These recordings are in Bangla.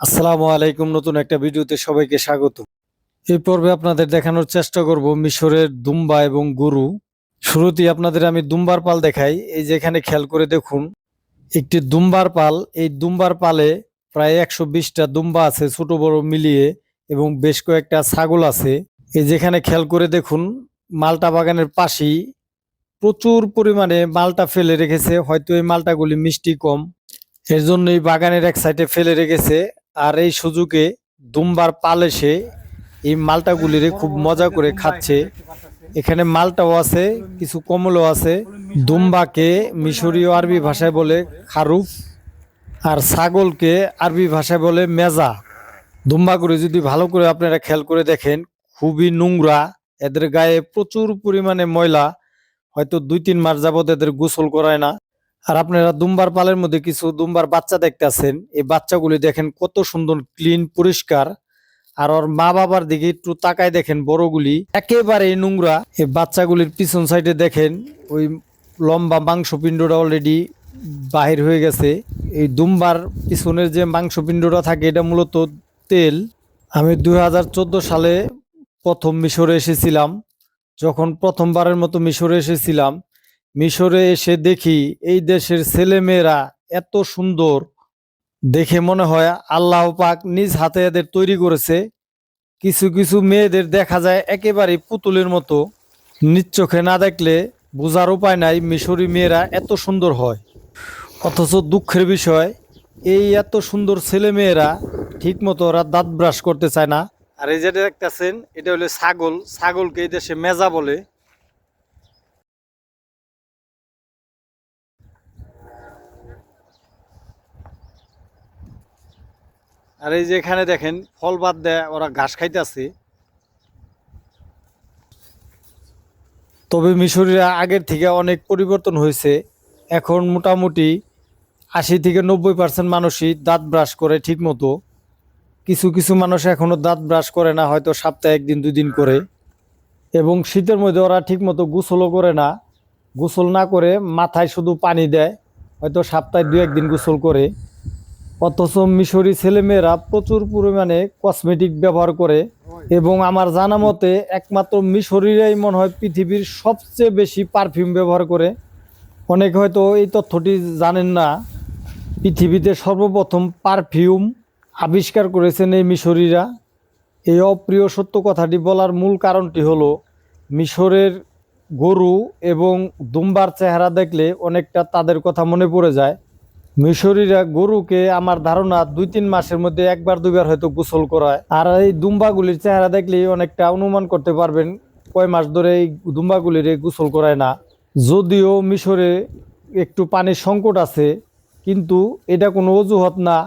আসসালামু আলাইকুম। নতুন একটা ভিডিওতে সবাইকে স্বাগত। এই পর্বে আপনাদের দেখানোর চেষ্টা করব মিশরের দুম্বা এবং গরু। শুরুতেই আপনাদের আমি দুম্বার পাল দেখাই। এই যে এখানে খেয়াল করে দেখুন, একটি দুম্বার পাল। এই দুম্বার পালে প্রায় একশো বিশটা দুম্বা আছে, ছোট, বড় মিলিয়ে, এবং বেশ কয়েকটা ছাগল আছে। এই যেখানে খেয়াল করে দেখুন, মালটা বাগানের পাশেই প্রচুর পরিমাণে মালটা ফেলে রেখেছে। হয়তো এই মালটাগুলি মিষ্টি কম। এর জন্য এই বাগানের এক সাইডে ফেলে রেখেছে। আর এই সুযোগে দুম্বার পাল এসে এই মালটাগুলিরে খুব মজা করে খাচ্ছে। এখানে মালটাও আছে, কিছু কমলও আছে। দুম্বাকে মিশরীয় আরবি ভাষায় বলে খারুফ আর ছাগলকে আরবি ভাষায় বলে মেজা। দুম্বাগুলি যদি ভালো করে আপনারা খেয়াল করে দেখেন, খুবই নোংরা, এদের গায়ে প্রচুর পরিমাণে ময়লা, হয়তো দুই তিন মাস যাবত এদের গোসল করায় না। আর আপনারা দুম্বার পালের মধ্যে কিছু দুম্বার বাচ্চা দেখতেছেন। এই বাচ্চাগুলি দেখেন কত সুন্দর, ক্লিন, পরিষ্কার। আর ওর মা বাবার দিকে একটু তাকায় দেখেন বড়গুলি। একেবারে নোংরা। এই বাচ্চাগুলির পিছন সাইডে দেখেন, ওই লম্বা মাংসপিণ্ডটা অলরেডি বাহির হয়ে গেছে। এই দুম্বার পিছনের যে মাংসপিণ্ডটা থাকে, এটা মূলত তেল। আমি দুই হাজার চোদ্দ সালে প্রথম মিশরে এসেছিলাম। যখন প্রথমবারের মতো মিশরে এসেছিলাম মিশরে এসে দেখি এই দেশের ছেলেমেয়েরা এত সুন্দর। দেখে মনে হয় আল্লাহ পাক নিজ হাতে এদের তৈরি করেছে। কিছু কিছু মেয়েদের দেখা যায় একেবারে পুতুলের মতো। নিজ চোখে না দেখলে বোঝার উপায় নাই মিশরি মেয়েরা এত সুন্দর হয়। অথচ দুঃখের বিষয়, এই এত সুন্দর ছেলে মেয়েরা ঠিক মতো ওরা দাঁত ব্রাশ করতে চায় না। আর এই যেটা দেখতেছেন, এটা হলো ছাগল। ছাগলকে এই দেশে মেজা বলে। আর এই যে এখানে দেখেন, ফল বাদ দেয় ওরা ঘাস খাইতেছে। তবে মিশরীরা আগের থেকে অনেক পরিবর্তন হয়েছে। এখন মোটামুটি আশি থেকে নব্বই পার্সেন্ট মানুষই দাঁত ব্রাশ করে ঠিক মতো কিছু কিছু মানুষ এখনও দাঁত ব্রাশ করে না, হয়তো সপ্তাহে একদিন দুই দিন করে। এবং শীতের মধ্যে ওরা ঠিক মতো গোসলও করে না। গোসল না করে মাথায় শুধু পানি দেয়, হয়তো সপ্তাহে দু একদিন গোসল করে। অথচ মিশরি ছেলেমেয়েরা প্রচুর পরিমাণে কসমেটিক ব্যবহার করে এবং আমার জানা মতে একমাত্র মিশরিরাই মনে হয় পৃথিবীর সবচেয়ে বেশি পারফিউম ব্যবহার করে। অনেকে হয়তো এই তথ্যটি জানেন না। পৃথিবীতে সর্বপ্রথম পারফিউম আবিষ্কার করেছেন এই মিশরিরা। এই অপ্রিয় সত্য কথাটি বলার মূল কারণটি হলো মিশরের গরু এবং দুম্বার চেহারা দেখলে অনেকটা তাদের কথা মনে পড়ে যায়। মিশরীরা গরুকে আমার ধারণা দুই তিন মাসের মধ্যে একবার দুইবার হয়তো গোসল করায়। আর এই দুম্বাগুলির চেহারা দেখলেই অনেকটা অনুমান করতে পারবেন, কয় মাস ধরে এই দুম্বাগুলির গোসল করায় না। যদিও মিশরে একটু পানির সংকট আছে, কিন্তু এটা কোনো অজুহাত না।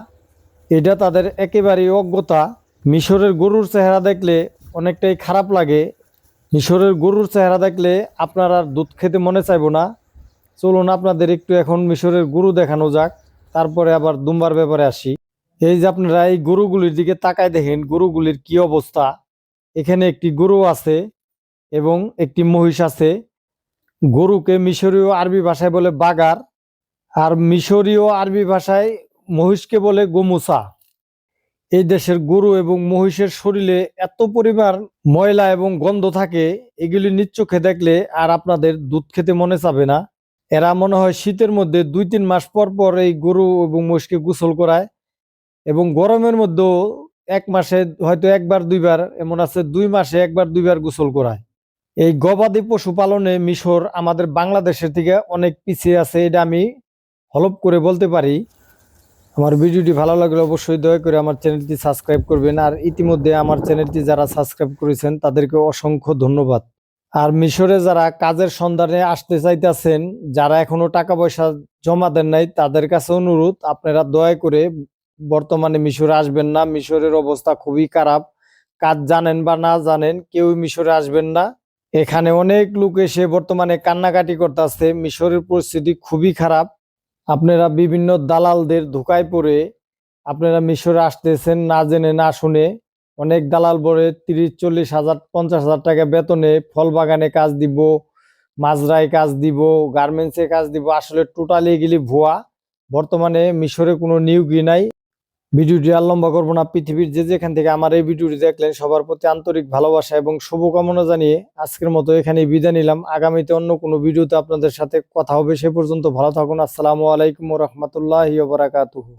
এটা তাদের একেবারেই অজ্ঞতা। মিশরের গরুর চেহারা দেখলে অনেকটাই খারাপ লাগে। মিশরের গরুর চেহারা দেখলে আপনার আর দুধ খেতে মনে চাইব না। চলুন আপনাদের একটু এখন মিশরের গরু দেখানো যাক। তারপরে আবার দুম্বার ব্যাপারে আসি। এই যে আপনারা এই গরুগুলির দিকে তাকায় দেখেন, গরুগুলির কি অবস্থা? এখানে একটি গরু আছে এবং একটি মহিষ আছে। গরুকে মিশরীয় আরবি ভাষায় বলে বাগার, আর মিশরীয় আরবি ভাষায় মহিষকে বলে গোমুসা। এই দেশের গরু এবং মহিষের শরীরে এত পরিমাণ ময়লা এবং গন্ধ থাকে, এগুলি নিচ্চোখে দেখলে আর আপনাদের দুধ খেতে মনে চাবে না। এরা মনে হয় শীতের মধ্যে দুই তিন মাস পর পর এই গরু এবং মহিষকে গোসল করায় এবং গরমের মধ্যেও এক মাসে হয়তো একবার, দুইবার, এমন আছে দুই মাসে একবার, দুইবার গোসল করায়। এই গবাদি পশুপালনে মিশর আমাদের বাংলাদেশের থেকে অনেক পিছিয়ে আছে, এটা আমি হলপ করে বলতে পারি। আমার ভিডিওটি ভালো লাগলে অবশ্যই দয়া করে আমার চ্যানেলটি সাবস্ক্রাইব করবেন। আর ইতিমধ্যে আমার চ্যানেলটি যারা সাবস্ক্রাইব করেছেন, তাদেরকে অসংখ্য ধন্যবাদ। আর মিশরে যারা কাজের সন্ধানে আসতে চাইতেছেন, যারা এখনও টাকা পয়সা জমা দেন নাই, তাদের কাছে অনুরোধ, আপনারা দয়া করে বর্তমানে মিশরে আসবেন না। মিশরের অবস্থা খুবই খারাপ। কাজ জানেন বা না জানেন, কেউ মিশরে আসবেন না। এখানে অনেক লোক এসে বর্তমানে কান্নাকাটি করতেছে। মিশরের পরিস্থিতি খুবই খারাপ। আপনারা বিভিন্ন দালালদের ধোকায় পড়ে আপনারা মিশরে আসতেছেন না জেনে, না শুনে। অনেক দালাল বলে তিরিশ, চল্লিশ হাজার, পঞ্চাশ হাজার টাকা বেতনে ফল বাগানে কাজ দিব, মাজরায় কাজ দিব গার্মেন্টসে কাজ দিব। আসলে টোটালি এগুলি ভুয়া। বর্তমানে মিশরে কোনো নিয়োগই নাই। ভিডিওটি আর লম্বা করব না। পৃথিবীর যে যেখান থেকে আমার এই ভিডিওটি দেখলেন, সবার প্রতি আন্তরিক ভালোবাসা এবং শুভকামনা জানিয়ে আজকের মতো এখানে বিদায় নিলাম। আগামীতে অন্য কোনো ভিডিওতে আপনাদের সাথে কথা হবে সে পর্যন্ত ভালো থাকুন। আসসালামু আলাইকুম রহমতুল্লাহ বারাকাতুহু।